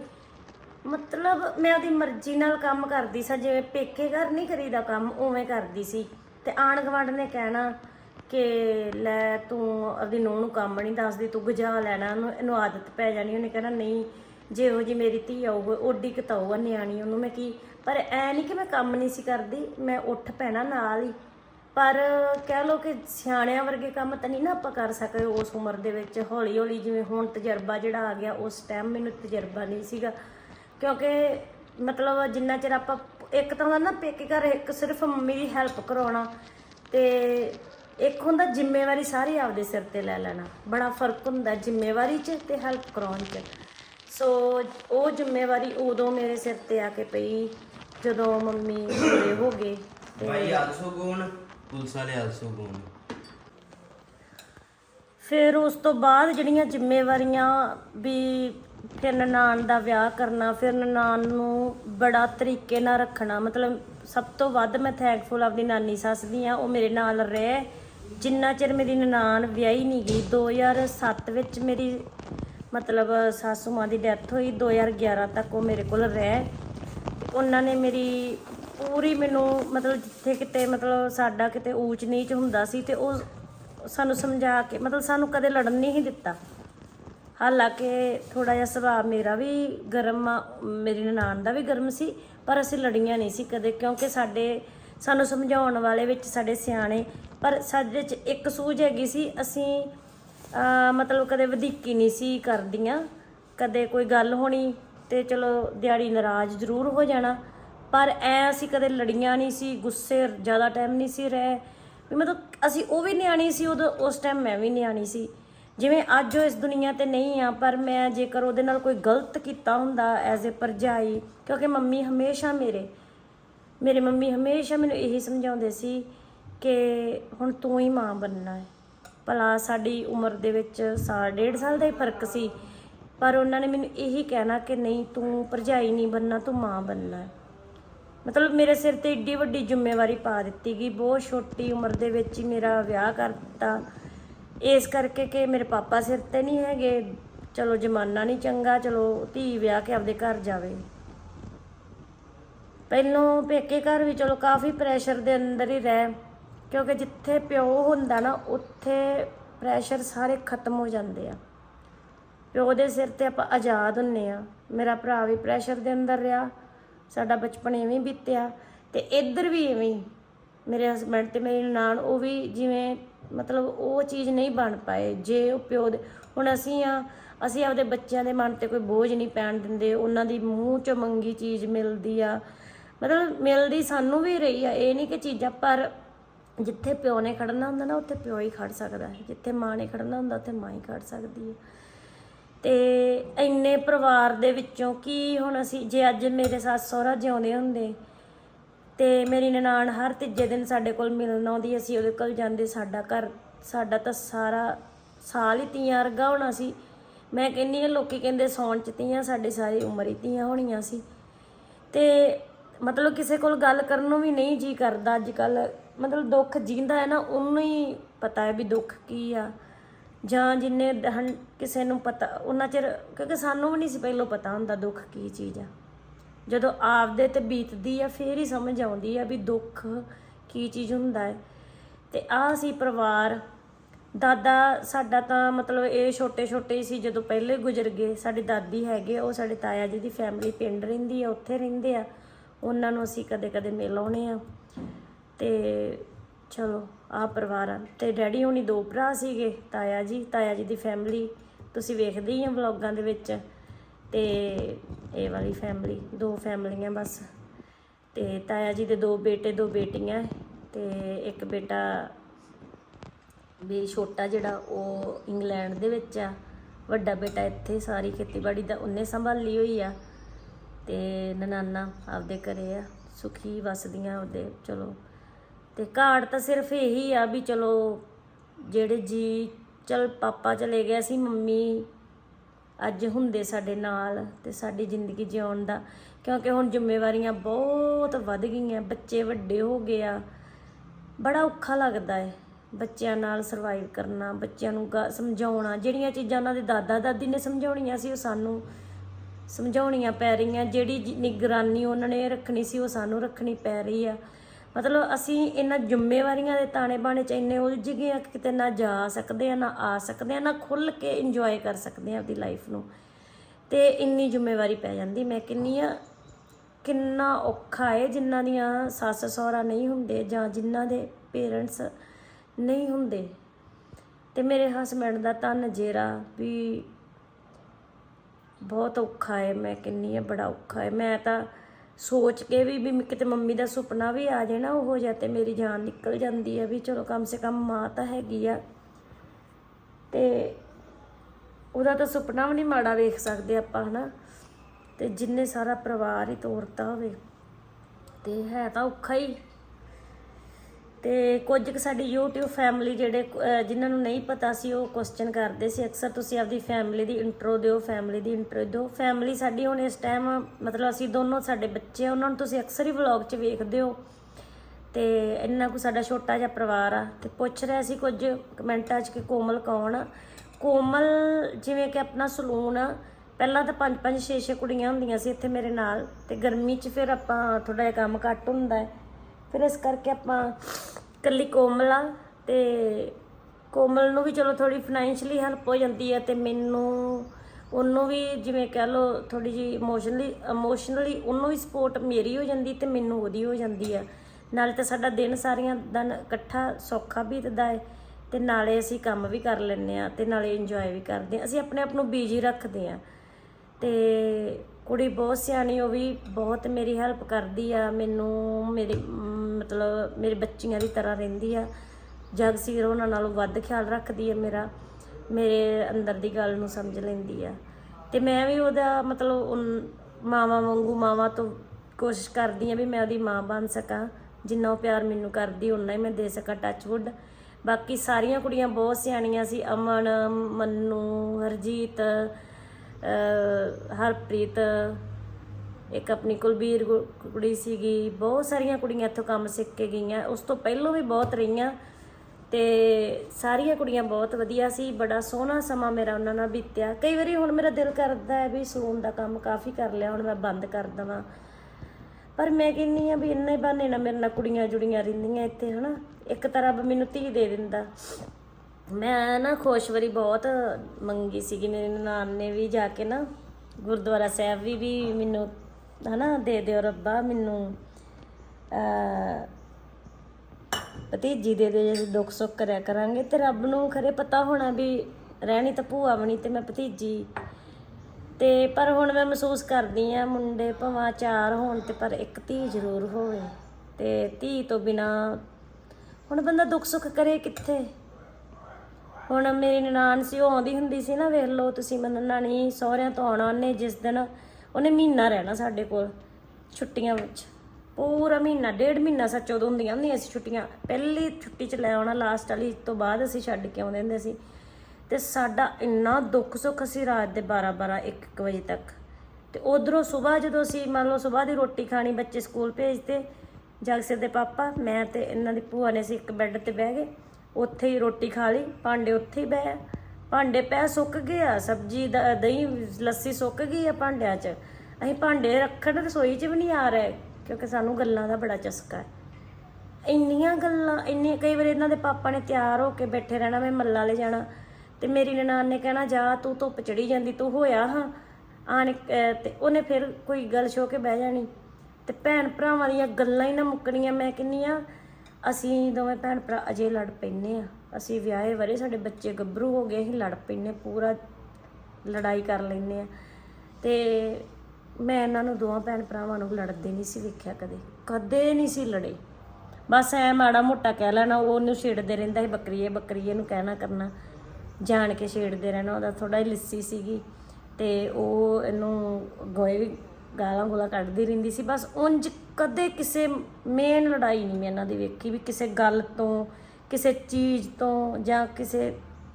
ਮਤਲਬ ਮੈਂ ਉਹਦੀ ਮਰਜ਼ੀ ਨਾਲ ਕੰਮ ਕਰਦੀ ਸਾਂ ਜਿਵੇਂ ਪੇਕੇ ਘਰ ਨਹੀਂ ਕਰੀਦਾ ਕੰਮ ਉਵੇਂ ਕਰਦੀ ਸੀ। ਤੇ ਆਣ ਗਵਾਂਡ ਨੇ ਕਹਿਣਾ ਕਿ ਲੈ ਤੂੰ ਆਪਦੀ ਨੂੰਹ ਨੂੰ ਕੰਮ ਨਹੀਂ ਦੱਸਦੀ, ਤੂੰ ਗਜਾ ਲੈਣਾ, ਉਹਨੂੰ, ਇਹਨੂੰ ਆਦਤ ਪੈ ਜਾਣੀ, ਉਹਨੇ ਕਹਿਣਾ, ਨਹੀਂ, ਜੇ ਉਹ ਜੀ ਮੇਰੀ ਧੀ ਆਊਗੀ ਓਡੀ ਕਤਾਊ ਨਿਆਣੀ ਉਹਨੂੰ ਮੈਂ ਕੀ ਪਰ ਐ ਨਹੀਂ ਕਿ ਮੈਂ ਕੰਮ ਨਹੀਂ ਸੀ ਕਰਦੀ, ਮੈਂ ਉੱਠ ਪੈਣਾ ਨਾਲ ਹੀ। ਪਰ ਕਹਿ ਲੋ ਕਿ ਸਿਆਣਿਆਂ ਵਰਗੇ ਕੰਮ ਤਾਂ ਨਹੀਂ ਨਾ ਆਪਾਂ ਕਰ ਸਕਦੇ ਉਸ ਉਮਰ ਦੇ ਵਿੱਚ। ਹੌਲੀ ਹੌਲੀ ਜਿਵੇਂ ਹੁਣ ਤਜਰਬਾ ਜਿਹੜਾ ਆ ਗਿਆ, ਉਸ ਟਾਈਮ ਮੈਨੂੰ ਤਜਰਬਾ ਨਹੀਂ ਸੀਗਾ। ਕਿਉਂਕਿ ਮਤਲਬ ਜਿੰਨਾ ਚਿਰ ਆਪਾਂ ਇੱਕ ਤਾਂ ਹੁੰਦਾ ਨਾ ਪੇਕੇ ਘਰ ਇੱਕ ਸਿਰਫ ਮੰਮੀ ਦੀ ਹੈਲਪ ਕਰਾਉਣਾ ਤੇ ਇੱਕ ਹੁੰਦਾ ਜ਼ਿੰਮੇਵਾਰੀ ਸਾਰੀ ਆਪਦੇ ਸਿਰ ਤੇ ਲੈ ਲੈਣਾ। ਬੜਾ ਫ਼ਰਕ ਹੁੰਦਾ ਜ਼ਿੰਮੇਵਾਰੀ 'ਚ ਤੇ ਹੈਲਪ ਕਰਾਉਣ 'ਚ। ਸੋ ਉਹ ਜ਼ਿੰਮੇਵਾਰੀ ਉਦੋਂ ਮੇਰੇ ਸਿਰ ਤੇ ਆ ਕੇ ਪਈ ਜਦੋਂ ਮੰਮੀ ਪੂਰੇ ਹੋ ਗਏ ਭਾਈ ਆਲਸੋ ਗੁਣ ਪੁਲਿਸ ਵਾਲੇ ਆਲਸੋ ਗੋਨ ਫਿਰ ਉਸ ਤੋਂ ਬਾਅਦ ਜਿਹੜੀਆਂ ਜ਼ਿੰਮੇਵਾਰੀਆਂ ਵੀ ਫਿਰ ਨਨਾਣ ਦਾ ਵਿਆਹ ਕਰਨਾ ਫਿਰ ਨਨਾਣ ਨੂੰ ਬੜਾ ਤਰੀਕੇ ਨਾਲ ਰੱਖਣਾ ਮਤਲਬ ਸਭ ਤੋਂ ਵੱਧ ਮੈਂ ਥੈਂਕਫੁਲ ਆਪਣੀ ਨਾਨੀ ਸੱਸ ਦੀ ਆ ਉਹ ਮੇਰੇ ਨਾਲ ਰਹੇ। ਜਿੰਨਾ ਚਿਰ ਮੇਰੀ ਨਨਾਣ ਵਿਆਹੀ ਨਹੀਂ ਗਈ 2007 ਵਿੱਚ ਮੇਰੀ ਮਤਲਬ ਸਾਸੂ ਮਾਂ ਦੀ ਡੈਥ ਹੋਈ 2011 ਤੱਕ ਉਹ ਮੇਰੇ ਕੋਲ ਰਹੇ। ਉਹਨਾਂ ਨੇ ਮੇਰੀ ਪੂਰੀ ਮੈਨੂੰ ਮਤਲਬ ਜਿੱਥੇ ਕਿਤੇ ਮਤਲਬ ਸਾਡਾ ਕਿਤੇ ਊਚ ਨੀਚ ਹੁੰਦਾ ਸੀ ਤੇ ਉਹ ਸਾਨੂੰ ਸਮਝਾ ਕੇ, ਮਤਲਬ ਸਾਨੂੰ ਕਦੇ ਲੜਨ ਨਹੀਂ ਦਿੱਤਾ। ਹਾਲਾਂਕਿ ਥੋੜਾ ਜਿਹਾ ਸੁਭਾਅ ਮੇਰਾ ਵੀ ਗਰਮ ਮੇਰੀ ਨਨਾਣ ਦਾ ਵੀ ਗਰਮ ਸੀ। ਪਰ ਅਸੀਂ ਲੜੀਆਂ ਨਹੀਂ ਸੀ ਕਦੇ, ਕਿਉਂਕਿ ਸਾਡੇ, ਸਾਨੂੰ ਸਮਝਾਉਣ ਵਾਲੇ ਵਿੱਚ ਸਾਡੇ ਸਿਆਣੇ, ਪਰ ਸਾਡੇ 'ਚ ਇੱਕ ਸੂਝ ਹੈਗੀ ਸੀ, ਅਸੀਂ ਮਤਲਬ ਕਦੇ ਵਧੀਕੀ ਨਹੀਂ ਸੀ ਕਰਦੀਆਂ, ਕਦੇ ਕੋਈ ਗੱਲ ਹੋਣੀ ਤੇ ਚਲੋ ਦਿਹਾੜੀ ਨਾਰਾਜ਼ ਜ਼ਰੂਰ ਹੋ ਜਾਣਾ, ਪਰ ਐ ਅਸੀਂ ਕਦੇ ਲੜੀਆਂ ਨਹੀਂ ਸੀ, ਗੁੱਸੇ ਜ਼ਿਆਦਾ ਟਾਈਮ ਨਹੀਂ ਸੀ ਰਹੇ, ਵੀ ਮਤਲਬ ਅਸੀਂ ਉਹ ਵੀ ਨਿਆਣੀ ਸੀ, ਉਦੋਂ ਉਸ ਟਾਈਮ ਮੈਂ ਵੀ ਨਿਆਣੀ ਸੀ। ਜਿਵੇਂ ਅੱਜ ਉਹ ਇਸ ਦੁਨੀਆ ਤੇ ਨਹੀਂ ਆ, ਪਰ ਮੈਂ ਜੇਕਰ ਉਹਦੇ ਨਾਲ ਕੋਈ ਗਲਤ ਕੀਤਾ ਹੁੰਦਾ ਐਜ਼ ਅ ਪਰਜਾਈ ਕਿਉਂਕਿ ਮੰਮੀ ਹਮੇਸ਼ਾ ਮੇਰੇ ਮੇਰੇ ਮੰਮੀ ਹਮੇਸ਼ਾ ਮੈਨੂੰ ਇਹੀ ਸਮਝਾਉਂਦੇ ਸੀ ਕਿ ਹੁਣ ਤੂੰ ਹੀ ਮਾਂ ਬਣਨਾ ਹੈ। ਭਲਾ ਸਾਡੀ ਉਮਰ ਦੇ ਵਿੱਚ ਸਾਲ, ਡੇਢ ਸਾਲ ਦਾ ਹੀ ਫ਼ਰਕ ਸੀ, ਪਰ ਉਹਨਾਂ ਨੇ ਮੈਨੂੰ ਇਹੀ ਕਹਿਣਾ ਕਿ ਨਹੀਂ, ਤੂੰ ਭਰਜਾਈ ਨਹੀਂ ਬਣਨਾ, ਤੂੰ ਮਾਂ ਬਣਨਾ ਮਤਲਬ ਮੇਰੇ ਸਿਰ ਤੇ ਏਡੀ ਵੱਡੀ ਜ਼ਿੰਮੇਵਾਰੀ ਪਾ ਦਿੱਤੀ ਗਈ, ਬਹੁਤ ਛੋਟੀ ਉਮਰ ਦੇ ਵਿੱਚ ਹੀ ਮੇਰਾ ਵਿਆਹ ਕਰਤਾ ਇਸ ਕਰਕੇ ਕਿ ਮੇਰੇ ਪਾਪਾ ਸਿਰ ਤੇ ਨਹੀਂ ਹੈਗੇ। ਚਲੋ, ਜ਼ਮਾਨਾ ਨਹੀਂ ਚੰਗਾ, ਚਲੋ, ਧੀ ਵਿਆਹ ਕੇ ਆਪਦੇ ਘਰ ਜਾਵੇ। ਪਹਿਲੋਂ ਪੇਕੇ ਘਰ ਵੀ ਚਲੋ ਕਾਫੀ ਪ੍ਰੈਸ਼ਰ ਦੇ ਅੰਦਰ ਹੀ ਰਹਿ, ਕਿਉਂਕਿ ਜਿੱਥੇ ਪਿਓ ਹੁੰਦਾ ਨਾ, ਉੱਥੇ ਪ੍ਰੈਸ਼ਰ ਸਾਰੇ ਖਤਮ ਹੋ ਜਾਂਦੇ ਆ। ਪਿਓ ਦੇ ਸਿਰ ਤੇ ਆਪਾਂ ਆਜ਼ਾਦ ਹੁੰਨੇ ਆ। ਮੇਰਾ ਭਰਾ ਵੀ ਪ੍ਰੈਸ਼ਰ ਦੇ ਅੰਦਰ ਰਿਹਾ। ਸਾਡਾ ਬਚਪਨ ਐਵੇਂ ਬੀਤਿਆ। ਤੇ ਇੱਧਰ ਵੀ ਐਵੇਂ ਮੇਰੇ ਹਸਬੰਡ ਤੇ ਮੇਰੀ ਨਾਨ ਉਹ ਵੀ ਜਿਵੇਂ ਮਤਲਬ ਉਹ ਚੀਜ਼ ਨਹੀਂ ਬਣ ਪਾਏ, ਜੇ ਉਹ ਪਿਓ ਦੇ, ਹੁਣ ਅਸੀਂ ਆ, ਅਸੀਂ ਆਪਦੇ ਬੱਚਿਆਂ ਦੇ ਮਨ ਤੇ ਕੋਈ ਬੋਝ ਨਹੀਂ ਪੈਣ ਦਿੰਦੇ, ਉਹਨਾਂ ਦੀ ਮੂੰਹ ਚ ਮੰਗੀ ਚੀਜ਼ ਮਿਲਦੀ ਆ। ਮਤਲਬ ਮਿਲਦੀ ਸਾਨੂੰ ਵੀ ਰਹੀ ਆ, ਇਹ ਨਹੀਂ ਕਿ ਚੀਜ਼ਾਂ, ਪਰ ਜਿੱਥੇ ਪਿਓ ਨੇ ਖੜਨਾ ਹੁੰਦਾ ਨਾ, ਉੱਥੇ ਪਿਓ ਹੀ ਖੜ ਸਕਦਾ ਹੈ। ਜਿੱਥੇ ਮਾਂ ਨੇ ਖੜਨਾ ਹੁੰਦਾ, ਉੱਥੇ ਮਾਂ ਹੀ ਖੜ ਸਕਦੀ ਹੈ। ਤੇ ਇੰਨੇ ਪਰਿਵਾਰ ਦੇ ਵਿੱਚੋਂ ਕੀ ਹੁਣ ਅਸੀਂ, ਜੇ ਅੱਜ ਮੇਰੇ ਸੱਸ ਸਹੁਰਾ ਜਿਉਂਦੇ ਹੁੰਦੇ ਤੇ ਮੇਰੀ ਨਨਾਣ ਹਰ ਤੀਜੇ ਦਿਨ ਸਾਡੇ ਕੋਲ ਮਿਲਣ ਆਉਂਦੀ ਅਸੀਂ ਉਹਦੇ ਕੋਲ ਜਾਂਦੇ, ਸਾਡਾ ਘਰ, ਸਾਡਾ ਤਾਂ ਸਾਰਾ ਸਾਲ ਹੀ ਤੀਆਂ ਵਰਗਾ ਹੋਣਾ ਸੀ। ਮੈਂ ਕਹਿੰਨੀ ਆ ਲੋਕੀ ਕਹਿੰਦੇ ਸੌਣ ਚ ਤੀਆਂ, ਸਾਡੀ ਸਾਰੀ ਉਮਰ ਹੀ ਤੀਆਂ ਹੋਣੀਆਂ ਸੀ। ਤੇ ਮਤਲਬ ਕਿਸੇ ਕੋਲ ਗੱਲ ਕਰਨ ਨੂੰ ਵੀ ਨਹੀਂ ਜੀ ਕਰਦਾ ਅੱਜ ਕੱਲ ਮਤਲਬ ਦੁੱਖ ਜਿੰਦਾ ਹੈ ਨਾ, ਉਹਨੂੰ ਹੀ ਪਤਾ ਹੈ ਵੀ ਦੁੱਖ ਕੀ ਆ। ਜਾਂ ਜਿੰਨੇ ਕਿਸੇ ਨੂੰ ਪਤਾ, ਉਹਨਾਂ ਚਿਰ, ਕਿਉਂਕਿ ਸਾਨੂੰ ਵੀ ਨਹੀਂ ਸੀ ਪਹਿਲਾਂ ਪਤਾ ਹੁੰਦਾ ਦੁੱਖ ਕੀ ਚੀਜ਼ ਆ। ਜਦੋਂ ਆਪਦੇ ਤੇ ਬੀਤਦੀ ਆ, ਫੇਰ ਹੀ ਸਮਝ ਆਉਂਦੀ ਆ ਵੀ ਦੁੱਖ ਕੀ ਚੀਜ਼ ਹੁੰਦਾ ਹੈ। ਤੇ ਆ ਸੀ ਪਰਿਵਾਰ। ਦਾਦਾ ਸਾਡਾ ਤਾਂ ਮਤਲਬ ਇਹ ਛੋਟੇ ਛੋਟੇ ਸੀ, ਜਦੋਂ ਪਹਿਲੇ ਗੁਜ਼ਰ ਗਏ। ਸਾਡੀ ਦਾਦੀ ਹੈਗੇ ਉਹ ਸਾਡੇ ਤਾਇਆ ਜੀ ਦੀ ਫੈਮਿਲੀ ਪਿੰਡ ਰਹਿੰਦੀ ਆ, ਉੱਥੇ ਰਹਿੰਦੇ ਆ। ਉਹਨਾਂ ਨੂੰ ਅਸੀਂ ਕਦੇ ਕਦੇ ਮਿਲ ਆਉਣੇ ਆ। ਤੇ ਚਲੋ ਆ ਪਰਿਵਾਰ ਆ। ਤੇ ਡੈਡੀ ਹੋਣੀ ਦੋ ਭਰਾ ਸੀਗੇ, ਤਾਇਆ ਜੀ ਤਾਇਆ ਜੀ ਦੀ ਫੈਮਿਲੀ ਤੁਸੀਂ ਵੇਖਦੇ ਹੀ ਆ ਵਲੌਗਾਂ ਦੇ ਵਿੱਚ। ਤੇ ਇਹ ਵਾਲੀ ਫੈਮਿਲੀ ਦੋ ਫੈਮਲੀਆਂ ਬਸ। ਤੇ ਤਾਇਆ ਜੀ ਦੇ ਦੋ ਬੇਟੇ, ਦੋ ਬੇਟੀਆਂ, ਤੇ ਇੱਕ ਬੇਟਾ ਵੀ ਛੋਟਾ ਜਿਹੜਾ ਉਹ ਇੰਗਲੈਂਡ ਦੇ ਵਿੱਚ ਆ। ਵੱਡਾ ਬੇਟਾ ਇੱਥੇ ਸਾਰੀ ਖੇਤੀਬਾੜੀ ਦਾ ਉਹਨੇ ਸੰਭਾਲੀ ਹੋਈ ਆ। ਤੇ ਨਨਾਨਾ ਆਪਦੇ ਘਰੇ ਆ, ਸੁਖੀ ਵਸਦੀਆਂ ਉਹਦੇ, ਚਲੋ। ਤੇ ਘਾਟ ਤਾਂ ਸਿਰਫ ਇਹੀ ਆ ਵੀ ਚਲੋ, ਜਿਹੜੇ ਜੀ, ਚਲ ਪਾਪਾ ਚਲੇ ਗਏ ਸੀ ਮੰਮੀ ਅੱਜ ਹੁੰਦੇ ਸਾਡੇ ਨਾਲ ਤੇ ਸਾਡੀ ਜ਼ਿੰਦਗੀ ਜਿਉਣ ਦਾ। ਕਿਉਂਕਿ ਹੁਣ ਜ਼ਿੰਮੇਵਾਰੀਆਂ ਬਹੁਤ ਵੱਧ ਗਈਆਂ, ਬੱਚੇ ਵੱਡੇ ਹੋ ਗਏ ਆ। ਬੜਾ ਔਖਾ ਲੱਗਦਾ ਹੈ ਬੱਚਿਆਂ ਨਾਲ ਸਰਵਾਈਵ ਕਰਨਾ, ਬੱਚਿਆਂ ਨੂੰ ਗਾ- ਸਮਝਾਉਣਾ। ਜਿਹੜੀਆਂ ਚੀਜ਼ਾਂ ਉਹਨਾਂ ਦੇ ਦਾਦਾ ਦਾਦੀ ਨੇ ਸਮਝਾਉਣੀਆਂ ਸੀ ਉਹ ਸਾਨੂੰ ਸਮਝਾਉਣੀਆਂ ਪੈ ਰਹੀਆਂ। ਜਿਹੜੀ ਜ- ਨਿਗਰਾਨੀ ਉਹਨਾਂ ਨੇ ਰੱਖਣੀ ਸੀ ਉਹ ਸਾਨੂੰ ਰੱਖਣੀ ਪੈ ਰਹੀ ਆ। ਮਤਲਬ ਅਸੀਂ ਇਹਨਾਂ ਜ਼ਿੰਮੇਵਾਰੀਆਂ ਦੇ ਤਾਣੇ ਬਾਣੇ ਚ ਇੰਨੇ ਉਲਝ ਗਏ ਆ ਕਿ ਕਿਤੇ ਨਾ ਜਾ ਸਕਦੇ ਆ, ਨਾ ਆ ਸਕਦੇ ਆ, ਨਾ ਖੁੱਲ ਕੇ ਇੰਜੋਏ ਕਰ ਸਕਦੇ ਆ ਆਪਦੀ ਲਾਈਫ ਨੂੰ। ਤੇ ਇੰਨੀ ਜ਼ਿੰਮੇਵਾਰੀ ਪੈ ਜਾਂਦੀ। ਮੈਂ ਕਿੰਨੀ ਆ, ਕਿੰਨਾ ਔਖਾ ਹੈ ਜਿਨ੍ਹਾਂ ਦੀਆਂ ਸੱਸ ਸਹੁਰਾ ਨਹੀਂ ਹੁੰਦੇ ਜਾਂ ਜਿਨ੍ਹਾਂ ਦੇ ਪੇਰੈਂਟਸ ਨਹੀਂ ਹੁੰਦੇ। ਤੇ ਮੇਰੇ ਹਸਬੰਡ ਦਾ ਤਾਂ ਨਜੇਰਾ ਵੀ ਬਹੁਤ ਔਖਾ ਹੈ ਮੈਂ ਕਿੰਨੀ ਆ ਬੜਾ ਔਖਾ ਹੈ ਮੈਂ ਤਾਂ ਸੋਚ ਕੇ ਵੀ ਵੀ ਕਿਤੇ ਮੰਮੀ ਦਾ ਸੁਪਨਾ ਵੀ ਆ ਜਾਏ ਨਾ ਉਹ ਜਾਂ ਤੇ ਮੇਰੀ ਜਾਨ ਨਿਕਲ ਜਾਂਦੀ ਹੈ ਵੀ ਚਲੋ ਕਮ ਸੇ ਕਮ ਮਾਂ ਤਾਂ ਹੈਗੀ ਆ। ਤੇ ਉਹਦਾ ਤਾਂ ਸੁਪਨਾ ਵੀ ਨਹੀਂ ਮਾੜਾ ਵੇਖ ਸਕਦੇ ਆਪਾਂ, ਹਨਾ। ਤੇ ਜਿੰਨੇ ਸਾਰਾ ਪਰਿਵਾਰ ਹੀ ਤੋਰਤਾ ਹੋਵੇ, ਤੇ ਹੈ ਤਾਂ ਔਖਾ ਹੀ। ਤੇ ਕੁਝ ਕੁ ਸਾਡੀ YouTube ਫੈਮਿਲੀ ਜਿਹੜੇ, ਅਹ, ਜਿਨ੍ਹਾਂ ਨੂੰ ਨਹੀਂ ਪਤਾ ਸੀ, ਉਹ ਕੁਐਸਚਨ ਕਰਦੇ ਸੀ। ਅਕਸਰ ਤੁਸੀਂ ਆਪਦੀ ਫੈਮਿਲੀ ਦੀ ਇੰਟਰੋ ਦਿਓ ਫੈਮਿਲੀ ਦੀ ਇੰਟਰੋ ਦਿਓ। ਫੈਮਿਲੀ ਸਾਡੀ ਹੁਣ ਇਸ ਟਾਈਮ ਮਤਲਬ ਅਸੀਂ ਦੋਨੋਂ ਸਾਡੇ ਬੱਚੇ ਆ, ਉਹਨਾਂ ਨੂੰ ਤੁਸੀਂ ਅਕਸਰ ਹੀ ਵਲੌਗ 'ਚ ਵੇਖਦੇ ਹੋ। ਤੇ ਇੰਨਾ ਕੁ ਸਾਡਾ ਛੋਟਾ ਜਿਹਾ ਪਰਿਵਾਰ ਆ। ਤੇ ਪੁੱਛ ਰਿਹਾ ਸੀ ਕੁਝ ਕਮੈਂਟਾਂ 'ਚ ਕਿ ਕੋਮਲ ਕੌਣ ਆ? ਕੋਮਲ ਜਿਵੇਂ ਕਿ ਆਪਣਾ ਸਲੂਨ ਆ, ਪਹਿਲਾਂ ਤਾਂ ਪੰਜ ਪੰਜ ਛੇ ਛੇ ਕੁੜੀਆਂ ਹੁੰਦੀਆਂ ਸੀ ਇੱਥੇ ਮੇਰੇ ਨਾਲ। ਤੇ ਗਰਮੀ 'ਚ ਫਿਰ ਆਪਾਂ ਥੋੜਾ ਜਿਹਾ ਕੰਮ ਘੱਟ ਹੁੰਦਾ ਹੈ। ਫਿਰ ਇਸ ਕਰਕੇ ਆਪਾਂ ਕੱਲੀ ਕੋਮਲ ਆ ਤੇ ਕੋਮਲ ਨੂੰ ਵੀ ਚਲੋ ਥੋੜੀ ਫਾਈਨੈਂਸ਼ਲੀ ਹੈਲਪ ਹੋ ਜਾਂਦੀ ਹੈ ਤੇ ਮੈਨੂੰ ਉਹਨੂੰ ਵੀ ਜਿਵੇਂ ਕਹਿ ਲਓ ਥੋੜੀ ਜੀ ਇਮੋਸ਼ਨਲੀ ਇਮੋਸ਼ਨਲੀ ਉਹਨੂੰ ਵੀ ਸਪੋਰਟ ਮੇਰੀ ਹੋ ਜਾਂਦੀ ਤੇ ਮੈਨੂੰ ਉਹਦੀ ਹੋ ਜਾਂਦੀ ਆ। ਨਾਲੇ ਤਾਂ ਸਾਡਾ ਦਿਨ ਸਾਰੀਆਂ ਦਿਨ ਇਕੱਠਾ ਸੌਖਾ ਬੀਤਦਾ ਹੈ ਤੇ ਨਾਲੇ ਅਸੀਂ ਕੰਮ ਵੀ ਕਰ ਲੈਂਦੇ ਆ ਤੇ ਨਾਲੇ ਇੰਜੋਏ ਵੀ ਕਰਦੇ ਆ ਅਸੀਂ ਆਪਣੇ ਆਪ ਨੂੰ ਬੀਜੀ ਰੱਖਦੇ ਆ ਤੇ ਕੁੜੀ ਬਹੁਤ ਸਿਆਣੀ, ਉਹ ਵੀ ਬਹੁਤ ਮੇਰੀ ਹੈਲਪ ਕਰਦੀ ਆ। ਮੈਨੂੰ ਮੇਰੇ ਮਤਲਬ ਮੇਰੇ ਬੱਚੀਆਂ ਦੀ ਤਰ੍ਹਾਂ ਰਹਿੰਦੀ ਆ। ਜਗਸੀਰ ਉਹਨਾਂ ਨਾਲੋਂ ਵੱਧ ਖਿਆਲ ਰੱਖਦੀ ਆ ਮੇਰਾ। ਮੇਰੇ ਅੰਦਰ ਦੀ ਗੱਲ ਨੂੰ ਸਮਝ ਲੈਂਦੀ ਆ। ਤੇ ਮੈਂ ਵੀ ਉਹਦਾ ਮਤਲਬ ਉਨ- ਮਾਵਾਂ ਵਾਂਗੂ ਮਾਵਾਂ ਤੋਂ ਕੋਸ਼ਿਸ਼ ਕਰਦੀ ਆ ਵੀ ਮੈਂ ਉਹਦੀ ਮਾਂ ਬਣ ਸਕਾਂ। ਜਿੰਨਾ ਉਹ ਪਿਆਰ ਮੈਨੂੰ ਕਰਦੀ ਉਨਾ ਹੀ ਮੈਂ ਦੇ ਸਕਾਂ ਟੱਚਵੁੱਡ ਬਾਕੀ ਸਾਰੀਆਂ ਕੁੜੀਆਂ ਬਹੁਤ ਸਿਆਣੀਆਂ ਸੀ। ਅਮਨ, ਮੰਨੂ, ਹਰਜੀਤ ਹਰਪ੍ਰੀਤ ਇੱਕ ਆਪਣੀ ਕੁਲਬੀਰ ਗੁ- ਕੁੜੀ ਸੀਗੀ, ਬਹੁਤ ਸਾਰੀਆਂ ਕੁੜੀਆਂ ਇੱਥੋਂ ਕੰਮ ਸਿੱਖ ਕੇ ਗਈਆਂ, ਉਸ ਤੋਂ ਪਹਿਲਾਂ ਵੀ ਬਹੁਤ ਰਹੀਆਂ ਤੇ ਸਾਰੀਆਂ ਕੁੜੀਆਂ ਬਹੁਤ ਵਧੀਆ ਸੀ, ਬੜਾ ਸੋਹਣਾ ਸਮਾਂ ਮੇਰਾ ਉਹਨਾਂ ਨਾਲ ਬੀਤਿਆ। ਕਈ ਵਾਰੀ ਹੁਣ ਮੇਰਾ ਦਿਲ ਕਰਦਾ ਹੈ ਵੀ ਸਲੂਨ ਦਾ ਕੰਮ ਕਾਫੀ ਕਰ ਲਿਆ, ਹੁਣ ਮੈਂ ਬੰਦ ਕਰ ਦਵਾਂ। ਪਰ ਮੈਂ ਕਹਿੰਨੀ ਆ ਵੀ ਇੰਨੇ ਬਹਾਨੇ ਨਾਲ ਮੇਰੇ ਨਾਲ ਕੁੜੀਆਂ ਜੁੜੀਆਂ ਰਹਿੰਦੀਆਂ ਇੱਥੇ, ਹਨਾ? ਇੱਕ ਤਰ੍ਹਾਂ ਬ- ਮੈਨੂੰ ਧੀ ਦੇ ਦਿੰਦਾ। ਮੈਂ ਨਾ ਖੁਸ਼ਵਰੀ ਬਹੁਤ ਮੰਗੀ ਸੀਗੀ, ਮੇਰੇ ਨਾਨ ਨੇ ਵੀ ਜਾ ਕੇ ਨਾ ਗੁਰਦੁਆਰਾ ਸਾਹਿਬ ਵੀ ਵੀ ਮੈਨੂੰ ਹਨਾ, ਦੇ ਦਿਓ ਰੱਬਾ ਮੈਨੂੰ। ਅ ਭਤੀਜੀ ਦੇ ਦੇ ਜੇ ਦੁੱਖ ਸੁੱਖ ਕਰਿਆ ਕਰਾਂਗੇ। ਤੇ ਰੱਬ ਨੂੰ ਖਰੇ ਪਤਾ ਹੋਣਾ ਵੀ ਰਹਿਣੀ ਤਾਂ ਭੂਆ ਬਣੀ ਤੇ ਮੈਂ ਭਤੀਜੀ। ਤੇ ਪਰ ਹੁਣ ਮੈਂ ਮਹਿਸੂਸ ਕਰਦੀ ਆ, ਮੁੰਡੇ ਭਵਾਂ ਚਾਰ ਹੋਣ ਤੇ ਪਰ ਇੱਕ ਧੀ ਜ਼ਰੂਰ ਹੋਵੇ। ਤੇ ਧੀ ਤੋਂ ਬਿਨਾ ਹੁਣ ਬੰਦਾ ਦੁੱਖ ਸੁੱਖ ਕਰੇ ਕਿੱਥੇ? ਹੁਣ ਮੇਰੀ ਨਨਾਣ ਸੀ, ਉਹ ਆਉਂਦੀ ਹੁੰਦੀ ਸੀ ਨਾ, ਵੇਖ ਲਓ, ਤੁਸੀਂ ਮੰਨਣਾ ਨਹੀਂ, ਸਹੁਰਿਆਂ ਤੋਂ ਆਉਣਾ ਉਹਨੇ ਜਿਸ ਦਿਨ ਉਹਨੇ ਮਹੀਨਾ ਰਹਿਣਾ ਸਾਡੇ ਕੋਲ ਛੁੱਟੀਆਂ ਵਿੱਚ। ਪੂਰਾ ਮਹੀਨਾ, ਡੇਢ ਮਹੀਨਾ ਸੱਚ ਉਦੋਂ ਹੁੰਦੀਆਂ ਹੁੰਦੀਆਂ ਸੀ ਛੁੱਟੀਆਂ। ਪਹਿਲੀ ਛੁੱਟੀ 'ਚ ਲੈ ਆਉਣਾ ਲਾਸਟ ਵਾਲੀ ਤੋਂ ਬਾਅਦ ਅਸੀਂ ਛੱਡ ਕੇ ਆਉਂਦੇ ਹੁੰਦੇ ਸੀ। ਤੇ ਸਾਡਾ ਇੰਨਾ ਦੁੱਖ ਸੁੱਖ ਸੀ ਰਾਤ ਦੇ 12 12 1 1 ਵਜੇ ਤੱਕ। ਤੇ ਉਧਰੋਂ ਸਵੇਰ ਜਦੋਂ ਅਸੀਂ ਮੰਨ ਲਓ ਸਵੇਰ ਦੀ ਰੋਟੀ ਖਾਣੀ, ਬੱਚੇ ਸਕੂਲ ਭੇਜਦੇ ਜਗਸਿਰ ਦੇ ਪਾਪਾ, ਮੈਂ ਤੇ ਇਹਨਾਂ ਦੀ ਭੂਆ ਨੇ ਅਸੀਂ ਇੱਕ ਬੈੱਡ ਤੇ ਬਹਿ ਗਏ। ਉੱਥੇ ਹੀ ਰੋਟੀ ਖਾ ਲਈ, ਭਾਂਡੇ ਉੱਥੇ ਹੀ ਬਹਿ ਭਾਂਡੇ ਪੈ ਸੁੱਕ ਗਏ ਆ, ਸਬਜ਼ੀ ਦਾ, ਦਹੀਂ, ਲੱਸੀ ਸੁੱਕ ਗਈ ਆ ਭਾਂਡਿਆਂ 'ਚ। ਅਸੀਂ ਭਾਂਡੇ ਰੱਖਣ ਰਸੋਈ 'ਚ ਵੀ ਨਹੀਂ ਆ ਰਹੇ, ਕਿਉਂਕਿ ਸਾਨੂੰ ਗੱਲਾਂ ਦਾ ਬੜਾ ਚਸਕਾ ਹੈ। ਇੰਨੀਆਂ ਗੱਲਾਂ, ਇੰਨੀ, ਕਈ ਵਾਰ ਇਹਨਾਂ ਦੇ ਪਾਪਾ ਨੇ ਤਿਆਰ ਹੋ ਕੇ ਬੈਠੇ ਰਹਿਣਾ, ਮੈਂ ਮੱਲਾ ਲੈ ਜਾਣਾ, ਤੇ ਮੇਰੀ ਨਨਾਣ ਨੇ ਕਹਿਣਾ, ਜਾ, ਤੂੰ ਧੁੱਪ ਚੜੀ ਜਾਂਦੀ, ਤੂੰ ਹੋਇਆ ਹਾਂ। ਆਣ, ਅਹ, ਤੇ ਉਹਨੇ ਫਿਰ ਕੋਈ ਗੱਲ ਛੋ ਕੇ ਬਹਿ ਜਾਣੀ। ਤੇ ਭੈਣ ਭਰਾਵਾਂ ਦੀਆਂ ਗੱਲਾਂ ਹੀ ਨਾ ਮੁੱਕਣੀਆਂ, ਮੈਂ ਕਿੰਨੀ ਆ ਅਸੀਂ ਦੋਵੇਂ ਭੈਣ ਭਰਾ ਅਜੇ ਲੜ ਪੈਨੇ ਆ ਅਸੀਂ ਵਿਆਹੇ ਵਰੇ ਸਾਡੇ ਬੱਚੇ ਗੱਭਰੂ ਹੋ ਗਏ, ਅਸੀਂ ਲੜ ਪੈਨੇ ਪੂਰਾ ਲੜਾਈ ਕਰ ਲੈਨੇ ਆ ਤੇ ਮੈਂ ਇਹਨਾਂ ਨੂੰ ਦੋਵਾਂ ਭੈਣ ਭਰਾਵਾਂ ਨੂੰ ਲੜਦੇ ਨਹੀਂ ਸੀ ਵੇਖਿਆ ਕਦੇ ਕਦੇ ਨਹੀਂ ਸੀ ਲੜੇ। ਬਸ ਐ ਮਾੜਾ ਮੋਟਾ ਕਹਿ ਲੈਣਾ, ਉਹ ਉਹਨੂੰ ਛੇੜਦੇ ਰਹਿੰਦਾ ਸੀ, ਬੱਕਰੀਏ ਬੱਕਰੀਏ ਨੂੰ ਕਹਿਣਾ ਕਰਨਾ। ਜਾਣ ਕੇ ਛੇੜਦੇ ਰਹਿਣਾ, ਉਹਦਾ ਥੋੜਾ ਹੀ ਲਿੱਸੀ ਸੀਗੀ ਤੇ ਉਹ ਇਹਨੂੰ ਗੋਏ ਵੀ ਗਾਲਾਂ ਗੋਲਾ ਕੱਢਦੀ ਰਹਿੰਦੀ ਸੀ। ਬਸ ਉਂਝ ਕਦੇ ਕਿਸੇ ਮੇਨ ਲੜਾਈ ਨਹੀਂ ਮੈਂ ਇਹਨਾਂ ਦੀ ਵੇਖੀ ਵੀ ਕਿਸੇ ਗੱਲ ਤੋਂ ਕਿਸੇ ਚੀਜ਼ ਤੋਂ ਜਾਂ ਕਿਸੇ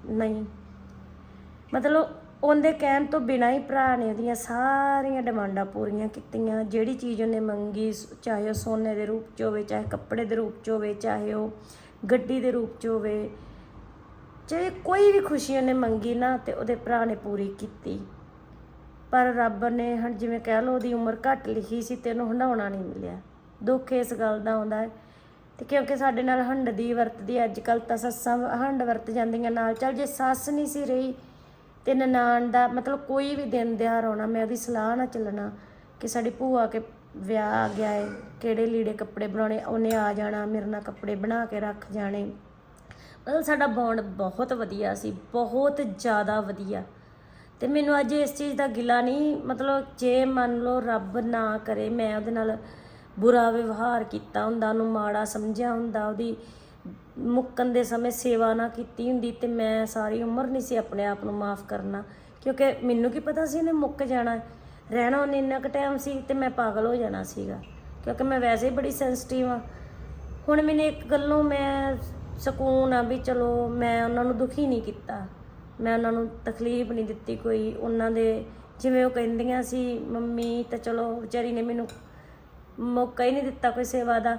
ਨਹੀਂ। ਮਤਲਬ ਉਹਦੇ ਕਹਿਣ ਤੋਂ ਬਿਨਾਂ ਹੀ ਭਰਾ ਨੇ ਉਹਦੀਆਂ ਸਾਰੀਆਂ ਡਿਮਾਂਡਾਂ ਪੂਰੀਆਂ ਕੀਤੀਆਂ। ਜਿਹੜੀ ਚੀਜ਼ ਉਹਨੇ ਮੰਗੀ ਸ- ਚਾਹੇ ਉਹ ਸੋਨੇ ਦੇ ਰੂਪ 'ਚ ਹੋਵੇ, ਚਾਹੇ ਕੱਪੜੇ ਦੇ ਰੂਪ 'ਚ ਹੋਵੇ, ਚਾਹੇ ਉਹ ਗੱਡੀ ਦੇ ਰੂਪ 'ਚ ਹੋਵੇ, ਜੇ ਕੋਈ ਵੀ ਖੁਸ਼ੀ ਉਹਨੇ ਮੰਗੀ ਨਾ ਤੇ ਉਹਦੇ ਭਰਾ ਨੇ ਪੂਰੀ ਕੀਤੀ। ਪਰ ਰੱਬ ਨੇ ਹੁਣ ਜਿਵੇਂ ਕਹਿ ਲਓ ਉਹਦੀ ਉਮਰ ਘੱਟ ਲਿਖੀ ਸੀ ਤੇ ਉਹਨੂੰ ਹੰਡਾਉਣਾ ਨਹੀਂ ਮਿਲਿਆ। ਦੁੱਖ ਇਸ ਗੱਲ ਦਾ ਆਉਂਦਾ ਹੈ ਤੇ ਕਿਉਂਕਿ ਸਾਡੇ ਨਾਲ ਹੰਡਦੀ ਵਰਤਦੀ ਅੱਜ ਕੱਲ ਤਾਂ ਸੱਸਾਂ ਹੰਡ ਵਰਤ ਜਾਂਦੀਆਂ ਨਾਲ। ਚੱਲ ਜੇ ਸੱਸ ਨਹੀਂ ਸੀ ਰਹੀ ਤੇ ਨਨਾਣ ਦਾ ਮਤਲਬ ਕੋਈ ਵੀ ਦਿਨ ਦਿਹਾੜ ਆਉਣਾ, ਮੈਂ ਉਹਦੀ ਸਲਾਹ ਨਾਲ ਚੱਲਣਾ ਕਿ ਸਾਡੀ ਭੂਆ ਕੇ ਵਿਆਹ ਆ ਗਿਆ ਏ, ਕਿਹੜੇ ਲੀੜੇ ਕੱਪੜੇ ਬਣਾਉਣੇ, ਉਹਨੇ ਆ ਜਾਣਾ, ਮੇਰੇ ਨਾਲ ਕੱਪੜੇ ਬਣਾ ਕੇ ਰੱਖ ਜਾਣੇ। ਮਤਲਬ ਸਾਡਾ ਬੌਂਡ ਬਹੁਤ ਵਧੀਆ ਸੀ, ਬਹੁਤ ਜ਼ਿਆਦਾ ਵਧੀਆ। ਤੇ ਮੈਨੂੰ ਅੱਜ ਇਸ ਚੀਜ਼ ਦਾ ਗਿਲਾ ਨਹੀਂ, ਮਤਲਬ ਜੇ ਮੰਨ ਲਓ ਰੱਬ ਨਾ ਕਰੇ, ਮੈਂ ਉਹਦੇ ਨਾਲ ਬੁਰਾ ਵਿਵਹਾਰ ਕੀਤਾ ਹੁੰਦਾ, ਉਹਨੂੰ ਮਾੜਾ ਸਮਝਿਆ ਹੁੰਦਾ, ਉਹਦੀ ਮੁੱਕਣ ਦੇ ਸਮੇਂ ਸੇਵਾ ਨਾ ਕੀਤੀ ਹੁੰਦੀ ਤੇ ਮੈਂ ਸਾਰੀ ਉਮਰ ਨਹੀਂ ਸੀ ਆਪਣੇ ਆਪ ਨੂੰ ਮਾਫ ਕਰਨਾ। ਕਿਉਂਕਿ ਮੈਨੂੰ ਕੀ ਪਤਾ ਸੀ ਇਹਨੇ ਮੁੱਕ ਜਾਣਾ, ਰਹਿਣਾ ਉਹਨੇ ਇੰਨਾ ਕੁ ਟਾਈਮ ਸੀ ਤੇ ਮੈਂ ਪਾਗਲ ਹੋ ਜਾਣਾ ਸੀਗਾ। ਕਿਉਂਕਿ ਮੈਂ ਵੈਸੇ ਹੀ ਬੜੀ ਸੈਂਸਿਟਿਵ ਆ ਹੁਣ ਮੈਨੂੰ ਇੱਕ ਗੱਲੋਂ ਮੈਂ ਸਕੂਨ ਆ ਵੀ ਚਲੋ ਮੈਂ ਉਹਨਾਂ ਨੂੰ ਦੁਖੀ ਨਹੀਂ ਕੀਤਾ। ਮੈਂ ਉਹਨਾਂ ਨੂੰ ਤਕਲੀਫ ਨਹੀਂ ਦਿੱਤੀ ਕੋਈ। ਉਹਨਾਂ ਦੇ ਜਿਵੇਂ ਉਹ ਕਹਿੰਦੀਆਂ ਸੀ, ਮੰਮੀ ਤਾਂ ਚਲੋ ਵਿਚਾਰੀ ਨੇ ਮੈਨੂੰ ਮੌਕਾ ਹੀ ਨਹੀਂ ਦਿੱਤਾ ਕੋਈ ਸੇਵਾ ਦਾ।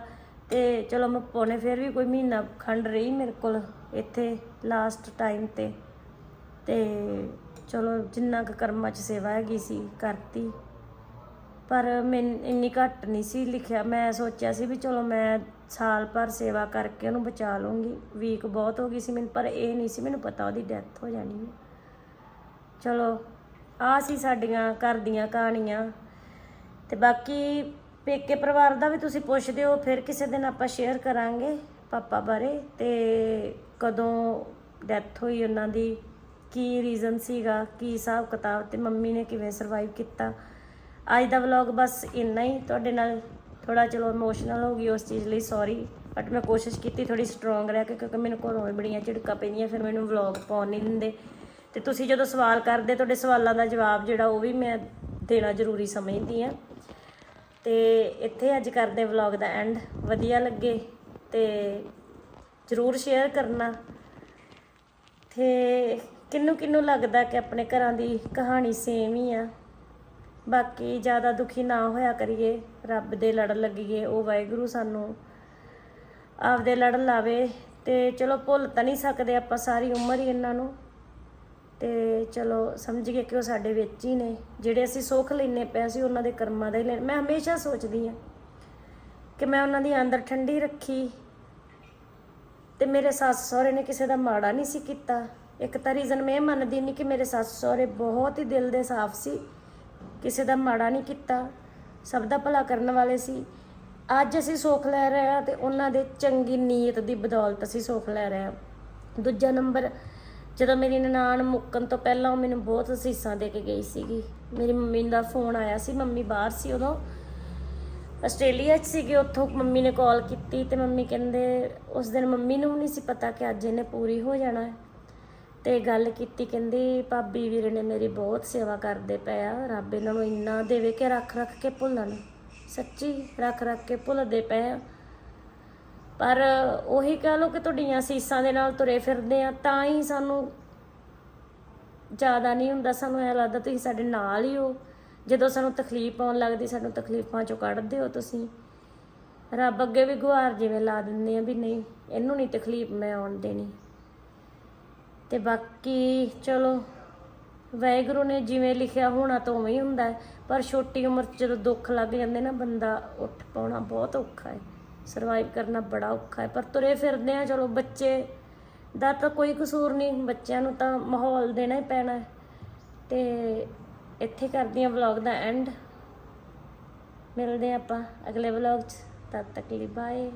ਤੇ ਚਲੋ ਮੈਂ ਪੌਣੇ ਫਿਰ ਵੀ ਕੋਈ ਮਹੀਨਾ ਖੰਡ ਰਹੀ ਮੇਰੇ ਕੋਲ ਇੱਥੇ ਲਾਸਟ ਟਾਈਮ ਤੇ। ਤੇ ਚਲੋ ਜਿੰਨਾ ਕੁ ਕਰਮਾਂ 'ਚ ਸੇਵਾ ਹੈਗੀ ਸੀ, ਕਰਤੀ। ਪਰ ਮੈਂ ਇੰਨੀ ਘੱਟ ਨਹੀਂ ਸੀ ਲਿਖਿਆ। ਮੈਂ ਸੋਚਿਆ ਸੀ ਵੀ ਚਲੋ ਮੈਂ ਸਾਲ ਭਰ ਸੇਵਾ ਕਰਕੇ ਉਹਨੂੰ ਬਚਾ ਲੂੰਗੀ ਵੀਕ ਬਹੁਤ ਹੋ ਗਈ ਸੀ ਮੈਨੂੰ, ਪਰ ਇਹ ਨਹੀਂ ਸੀ ਮੈਨੂੰ ਪਤਾ ਉਹਦੀ ਡੈਥ ਹੋ ਜਾਣੀ ਹੈ। ਚਲੋ ਆ ਸੀ ਸਾਡੀਆਂ ਘਰ ਦੀਆਂ ਕਹਾਣੀਆਂ। ਤੇ ਬਾਕੀ ਪੇਕੇ ਪਰਿਵਾਰ ਦਾ ਵੀ ਤੁਸੀਂ ਪੁੱਛਦੇ ਹੋ, ਫਿਰ ਕਿਸੇ ਦਿਨ ਆਪਾਂ ਸ਼ੇਅਰ ਕਰਾਂਗੇ ਪਾਪਾ ਬਾਰੇ ਤੇ ਕਦੋਂ ਡੈਥ ਹੋਈ ਉਹਨਾਂ ਦੀ, ਕੀ ਰੀਜ਼ਨ ਸੀਗਾ, ਕੀ ਹਿਸਾਬ ਕਿਤਾਬ ਤੇ ਮੰਮੀ ਨੇ ਕਿਵੇਂ ਸਰਵਾਈਵ ਕੀਤਾ। ਅੱਜ ਦਾ ਵਲੌਗ ਬਸ ਇੰਨਾ ਹੀ, ਤੁਹਾਡੇ ਨਾਲ ਥੋੜਾ ਚਲੋ ਇਮੋਸ਼ਨਲ ਹੋ ਗਈ ਉਸ ਚੀਜ਼ ਲਈ ਸੌਰੀ ਬਟ ਮੈਂ ਕੋਸ਼ਿਸ਼ ਕੀਤੀ ਥੋੜੀ ਸਟਰੋਂਗ ਰਹਿ ਕੇ, ਕਿਉਂਕਿ ਮੈਨੂੰ ਘਰੋਂ ਵੀ ਬੜੀਆਂ ਝਿੜਕਾਂ ਪੈਂਦੀਆਂ, ਫਿਰ ਮੈਨੂੰ ਵਲੌਗ ਪਾਉਣ ਨਹੀਂ ਦਿੰਦੇ। ਤੇ ਤੁਸੀਂ ਜਦੋਂ ਸਵਾਲ ਕਰਦੇ, ਤੁਹਾਡੇ ਸਵਾਲਾਂ ਦਾ ਜਵਾਬ ਜਿਹੜਾ ਉਹ ਵੀ ਮੈਂ ਦੇਣਾ ਜ਼ਰੂਰੀ ਸਮਝਦੀ ਆ ਤੇ ਇੱਥੇ ਅੱਜ ਕਰਦੇ ਵਲੌਗ ਦਾ ਐਂਡ ਵਧੀਆ ਲੱਗੇ ਤੇ ਜਰੂਰ ਸ਼ੇਅਰ ਕਰਨਾ। ਤੇ ਕਿੰਨੂੰ ਕਿੰਨੂੰ ਲੱਗਦਾ ਕਿ ਆਪਣੇ ਘਰਾਂ ਦੀ ਕਹਾਣੀ ਸੇਮ ਹੀ ਆ। ਬਾਕੀ ਜ਼ਿਆਦਾ ਦੁਖੀ ਨਾ ਹੋਇਆ ਕਰੀਏ, ਰੱਬ ਦੇ ਲੜਨ ਲੱਗੀਏ, ਉਹ ਵਾਹਿਗੁਰੂ ਸਾਨੂੰ ਆਪਦੇ ਲੜਨ ਲਾਵੇ। ਤੇ ਚਲੋ ਭੁੱਲ ਤਾਂ ਨਹੀਂ ਸਕਦੇ ਆਪਾਂ ਸਾਰੀ ਉਮਰ ਹੀ ਇਹਨਾਂ ਨੂੰ। ਤੇ ਚਲੋ ਸਮਝ ਗਏ ਕਿ ਉਹ ਸਾਡੇ ਵਿੱਚ ਹੀ ਨੇ। ਜਿਹੜੇ ਅਸੀਂ ਸੁੱਖ ਲੈਨੇ ਪਏ ਸੀ, ਉਹਨਾਂ ਦੇ ਕਰਮਾਂ ਦਾ ਹੀ ਲੈਣ। ਮੈਂ ਹਮੇਸ਼ਾ ਸੋਚਦੀ ਆ ਕਿ ਮੈਂ ਉਹਨਾਂ ਦੀ ਅੰਦਰ ਠੰਡੀ ਰੱਖੀ ਤੇ ਮੇਰੇ ਸੱਸ ਸਹੁਰੇ ਨੇ ਕਿਸੇ ਦਾ ਮਾੜਾ ਨਹੀਂ ਸੀ ਕੀਤਾ। ਇੱਕ ਤਾਂ ਰੀਜ਼ਨ ਮੈਂ ਮੰਨਦੀ ਨਹੀਂ ਕਿ ਮੇਰੇ ਸੱਸ ਸਹੁਰੇ ਬਹੁਤ ਹੀ ਦਿਲ ਦੇ ਸਾਫ਼ ਸੀ, ਕਿਸੇ ਦਾ ਮਾੜਾ ਨਹੀਂ ਕੀਤਾ, ਸਭ ਦਾ ਭਲਾ ਕਰਨ ਵਾਲੇ ਸੀ। ਅੱਜ ਅਸੀਂ ਸੁੱਖ ਲੈ ਰਹੇ ਹਾਂ ਤੇ ਉਹਨਾਂ ਦੇ ਚੰਗੀ ਨੀਅਤ ਦੀ ਬਦੌਲਤ ਅਸੀਂ ਸੁੱਖ ਲੈ ਰਹੇ ਹਾਂ। ਦੂਜਾ ਨੰਬਰ ਜਦੋਂ ਮੇਰੀ ਨਨਾਣ ਮੁੱਕਣ ਤੋਂ ਪਹਿਲਾਂ ਉਹ ਮੈਨੂੰ ਬਹੁਤ ਅਸੀਸਾਂ ਦੇ ਕੇ ਗਈ ਸੀਗੀ। ਮੇਰੀ ਮੰਮੀ ਦਾ ਫੋਨ ਆਇਆ ਸੀ, ਮੰਮੀ ਬਾਹਰ ਸੀ ਉਦੋਂ। ਆਸਟ੍ਰੇਲੀਆ 'ਚ ਸੀਗੇ, ਉੱਥੋਂ ਮੰਮੀ ਨੇ ਕਾਲ ਕੀਤੀ ਤੇ ਮੰਮੀ ਕਹਿੰਦੇ ਉਸ ਦਿਨ ਮੰਮੀ ਨੂੰ ਵੀ ਨਹੀਂ ਸੀ ਪਤਾ ਕਿ ਅੱਜ ਇਹਨੇ ਪੂਰੀ ਹੋ ਜਾਣਾ ਹੈ। ਤੇ ਗੱਲ ਕੀਤੀ, ਕਹਿੰਦੀ ਭਾਬੀ ਵੀਰ ਨੇ ਮੇਰੀ ਬਹੁਤ ਸੇਵਾ ਕਰਦੇ ਪਏ ਆ, ਰੱਬ ਇਹਨਾਂ ਨੂੰ ਇੰਨਾ ਦੇਵੇ ਕਿ ਰੱਖ ਰੱਖ ਕੇ ਭੁੱਲਣ। ਸੱਚੀ ਰੱਖ ਰੱਖ ਕੇ ਭੁੱਲਦੇ ਪਏ ਆ। ਪਰ ਉਹੀ ਕਹ ਲੋ ਕਿ ਤੁਹਾਡੀਆਂ ਸੀਸਾਂ ਦੇ ਨਾਲ ਤੁਰੇ ਫਿਰਦੇ ਆ, ਤਾਂ ਹੀ ਸਾਨੂੰ ਜ਼ਿਆਦਾ ਨਹੀਂ ਹੁੰਦਾ, ਸਾਨੂੰ ਐ ਲੱਗਦਾ ਤੁਸੀਂ ਸਾਡੇ ਨਾਲ ਹੀ ਹੋ। ਜਦੋਂ ਸਾਨੂੰ ਤਕਲੀਫ ਆਉਣ ਲੱਗਦੀ, ਸਾਨੂੰ ਤਕਲੀਫਾਂ ਚੋਂ ਕੱਢਦੇ ਹੋ ਤੁਸੀਂ। ਰੱਬ ਅੱਗੇ ਵੀ ਗੁਹਾਰ ਜਿਵੇਂ ਲਾ ਦਿੰਦੇ ਆ ਵੀ ਨਹੀਂ, ਇਹਨੂੰ ਨਹੀਂ ਤਕਲੀਫ ਮੈਂ ਆਉਣ ਦੇਣੀ। ਤੇ ਬਾਕੀ ਚਲੋ, ਵਾਹਿਗੁਰੂ ਨੇ ਜਿਵੇਂ ਲਿਖਿਆ ਹੋਣਾ ਤਾਂ ਉਵੇਂ ਹੀ ਹੁੰਦਾ ਪਰ ਛੋਟੀ ਉਮਰ 'ਚ ਜਦੋਂ ਦੁੱਖ ਲੱਗ ਜਾਂਦੇ ਨਾ, ਬੰਦਾ ਉੱਠ ਪਾਉਣਾ ਬਹੁਤ ਔਖਾ ਹੈ। ਸਰਵਾਈਵ ਕਰਨਾ ਬੜਾ ਔਖਾ ਹੈ, ਪਰ ਤੁਰੇ ਫਿਰਦੇ ਆ ਚਲੋ ਬੱਚੇ ਦਾ ਤਾਂ ਕੋਈ ਕਸੂਰ ਨਹੀਂ, ਬੱਚਿਆਂ ਨੂੰ ਤਾਂ ਮਾਹੌਲ ਦੇਣਾ ਹੀ ਪੈਣਾ ਹੈ। ਤੇ ਇੱਥੇ ਕਰਦੀ ਆ ਵਲੌਗ ਦਾ ਐਂਡ ਮਿਲਦੇ ਹਾਂ ਆਪਾਂ ਅਗਲੇ ਵਲੌਗ 'ਚ, ਤਦ ਤੱਕ ਲਈ ਬਾਏ